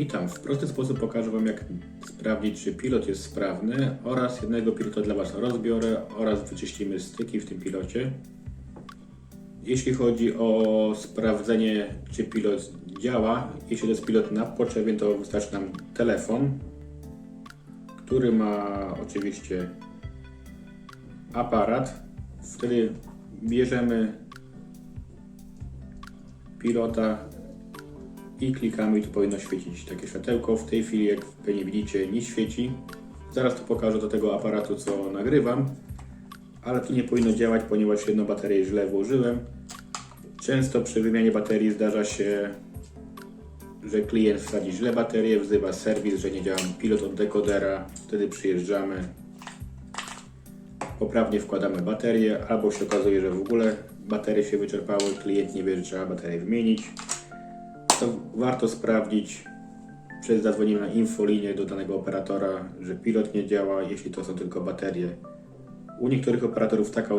Witam. W prosty sposób pokażę Wam, jak sprawdzić, czy pilot jest sprawny oraz jednego pilota dla Was rozbiorę oraz wyczyścimy styki w tym pilocie. Jeśli chodzi o sprawdzenie, czy pilot działa, jeśli to jest pilot na potrzebie, to wystarczy nam telefon, który ma oczywiście aparat. Wtedy bierzemy pilota i klikamy i tu powinno świecić takie światełko. W tej chwili, jak pewnie widzicie, nie świeci. Zaraz tu pokażę do tego aparatu, co nagrywam, ale tu nie powinno działać, ponieważ jedną baterię źle włożyłem. Często przy wymianie baterii zdarza się, że klient wsadzi źle baterię, wzywa serwis, że nie działa pilot od dekodera. Wtedy przyjeżdżamy, poprawnie wkładamy baterię, albo się okazuje, że w ogóle baterie się wyczerpały, klient nie wie, że trzeba baterię wymienić to warto sprawdzić przez zadzwonienie na infolinię do danego operatora, że pilot nie działa, jeśli to są tylko baterie. U niektórych operatorów taka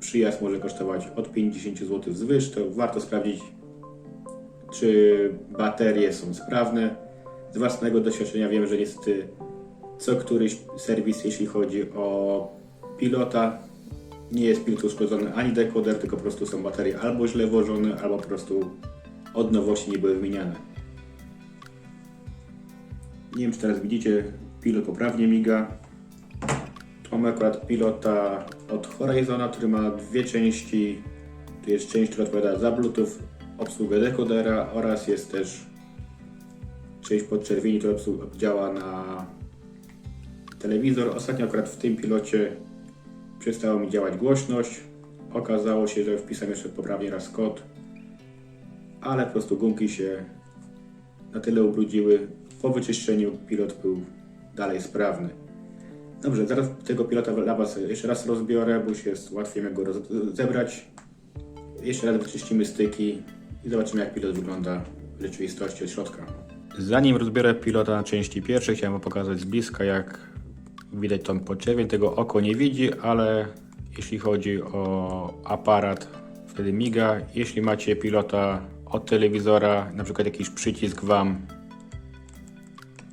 przyjazd może kosztować od 50 zł wzwyż, to warto sprawdzić, czy baterie są sprawne. Z własnego doświadczenia wiem, że niestety co któryś serwis, jeśli chodzi o pilota, nie jest pilot uszkodzony ani dekoder, tylko po prostu są baterie albo źle włożone, albo po prostu od nowości nie były wymieniane. Nie wiem, czy teraz widzicie, pilot poprawnie miga. Mamy akurat pilota od Horizona, który ma dwie części. Tu jest część, która odpowiada za Bluetooth, obsługę dekodera oraz jest też część podczerwieni, która działa na telewizor. Ostatnio akurat w tym pilocie przestała mi działać głośność. Okazało się, że wpisałem jeszcze poprawnie raz kod, ale po prostu gumki się na tyle ubrudziły. Po wyczyszczeniu pilot był dalej sprawny. Dobrze, zaraz tego pilota dla Was jeszcze raz rozbiorę, bo już jest łatwiej go rozebrać. Jeszcze raz wyczyścimy styki i zobaczymy jak pilot wygląda w rzeczywistości od środka. Zanim rozbiorę pilota na części pierwsze, chciałem Wam pokazać z bliska jak widać tą podczerwień. Tego oko nie widzi, ale jeśli chodzi o aparat, wtedy miga. Jeśli macie pilota od telewizora, na przykład jakiś przycisk Wam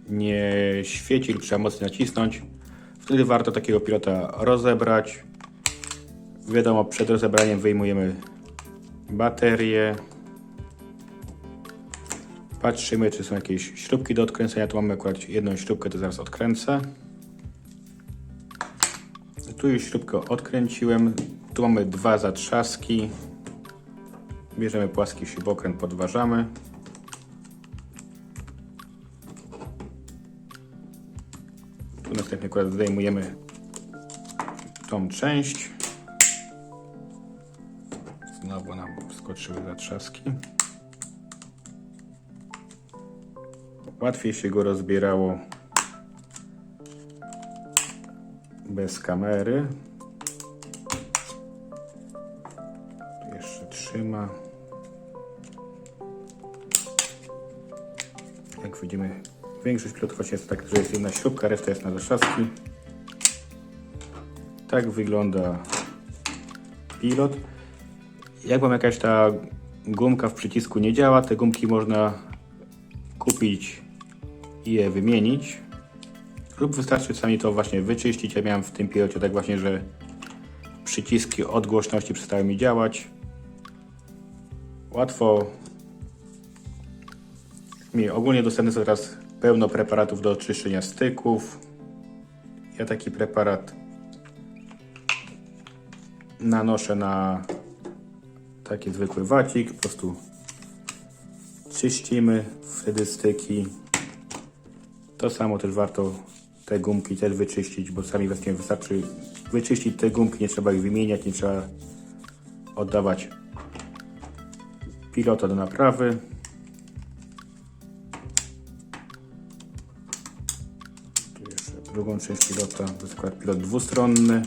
nie świeci lub trzeba mocno nacisnąć, wtedy warto takiego pilota rozebrać. Wiadomo, przed rozebraniem wyjmujemy baterię. Patrzymy, czy są jakieś śrubki do odkręcenia. Tu mamy akurat jedną śrubkę, to zaraz odkręcę. Tu już śrubkę odkręciłem. Tu mamy dwa zatrzaski. Bierzemy płaski śrubokręt, podważamy. Tu następnie akurat zdejmujemy tą część. Znowu nam wskoczyły zatrzaski. Łatwiej się go rozbierało bez kamery. Trzyma. Jak widzimy, większość pilotów jest tak, że jest jedna śrubka, reszta jest na zatrzaski. Tak wygląda pilot. Jak wam jakaś ta gumka w przycisku nie działa, te gumki można kupić i je wymienić. Lub wystarczy sami to właśnie wyczyścić. Ja miałem w tym pilocie tak właśnie, że przyciski od głośności przestały mi działać. Łatwo mi ogólnie dostępne są teraz pełno preparatów do czyszczenia styków. Ja taki preparat nanoszę na taki zwykły wacik, po prostu czyścimy wtedy styki. To samo też warto te gumki też wyczyścić, bo sami właśnie wystarczy wyczyścić te gumki, nie trzeba ich wymieniać, nie trzeba oddawać pilota do naprawy. Tu jeszcze drugą część pilota, to jest pilot dwustronny.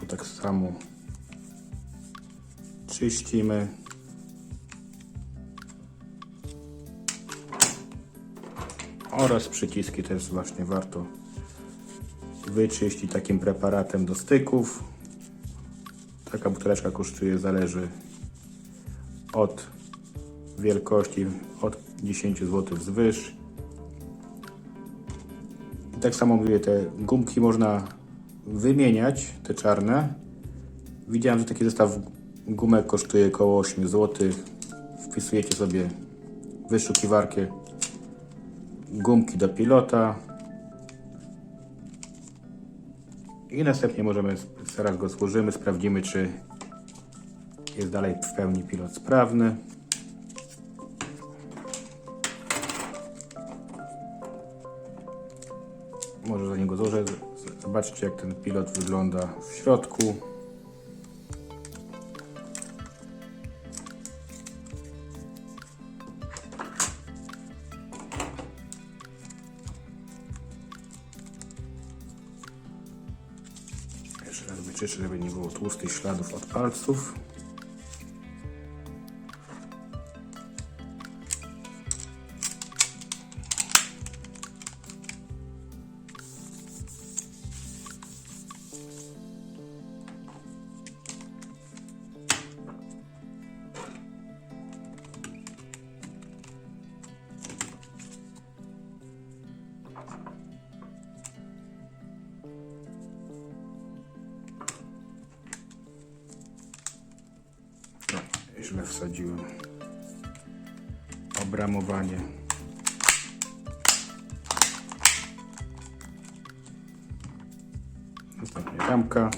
Tu tak samo czyścimy. Oraz przyciski też właśnie warto wyczyścić takim preparatem do styków. Taka buteleczka kosztuje, zależy od wielkości od 10 zł wzwyż. I tak samo mówię, te gumki można wymieniać, te czarne. Widziałem, że taki zestaw gumek kosztuje około 8 zł. Wpisujecie sobie wyszukiwarkę gumki do pilota. I następnie możemy, zaraz go złożymy, sprawdzimy czy jest dalej w pełni pilot sprawny. Może zanim go złożę, zobaczcie jak ten pilot wygląda w środku. Wyczyszczę, żeby nie było tłustych śladów od palców. Wsadziłem. Obramowanie. Następnie ramka.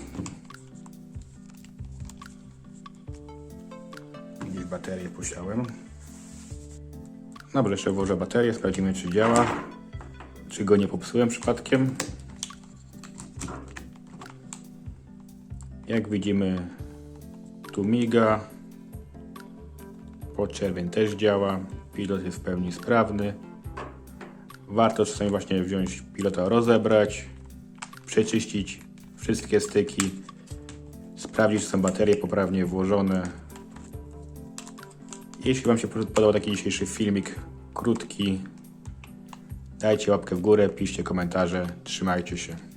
Gdzieś baterię posiałem. Dobrze, jeszcze włożę baterię, sprawdzimy czy działa. Czy go nie popsułem przypadkiem. Jak widzimy, tu miga. Podczerwień też działa. Pilot jest w pełni sprawny. Warto czasami właśnie wziąć pilota, rozebrać, przeczyścić wszystkie styki, sprawdzić, czy są baterie poprawnie włożone. Jeśli Wam się podobał taki dzisiejszy filmik, krótki, dajcie łapkę w górę, piszcie komentarze, trzymajcie się.